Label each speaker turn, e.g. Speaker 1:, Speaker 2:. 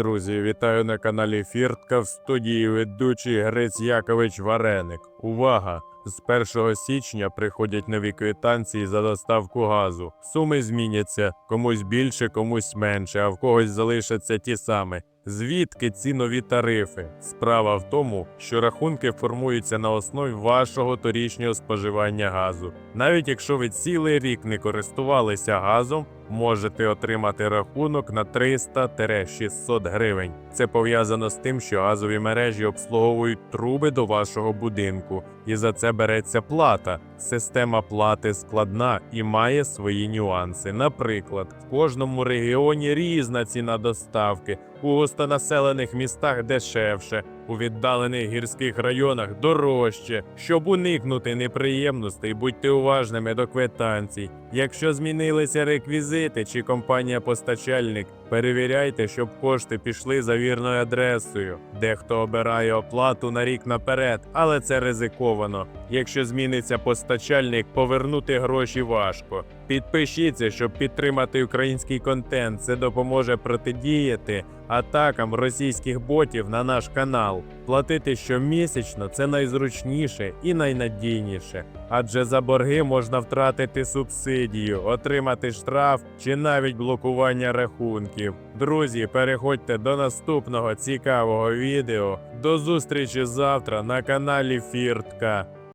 Speaker 1: друзі, вітаю на каналі Фіртка в студії ведучий Грець Якович Вареник. Увага! З 1 січня приходять нові квитанції за доставку газу. Суми зміняться, комусь більше, комусь менше, а в когось залишаться ті самі. Звідки ці нові тарифи? Справа в тому, що рахунки формуються на основі вашого торічнього споживання газу. Навіть якщо ви цілий рік не користувалися газом, можете отримати рахунок на 300-600 гривень. Це пов'язано з тим, що газові мережі обслуговують труби до вашого будинку, і за це береться плата. Система плати складна і має свої нюанси. Наприклад, в кожному регіоні різна ціна доставки, у густонаселених містах дешевше, у віддалених гірських районах дорожче. Щоб уникнути неприємностей, будьте уважними до квитанцій. Якщо змінилися реквізити чи компанія-постачальник, перевіряйте, щоб кошти пішли за вірною адресою. Дехто обирає оплату на рік наперед, але це ризиковано. Якщо зміниться постачальник, повернути гроші важко. Підпишіться, щоб підтримати український контент. Це допоможе протидіяти атакам російських ботів на наш канал. Платити щомісячно це найзручніше і найнадійніше, адже за борги можна втратити субсидію, отримати штраф чи навіть блокування рахунків. Друзі, переходьте до наступного цікавого відео. До зустрічі завтра на каналі Фіртка.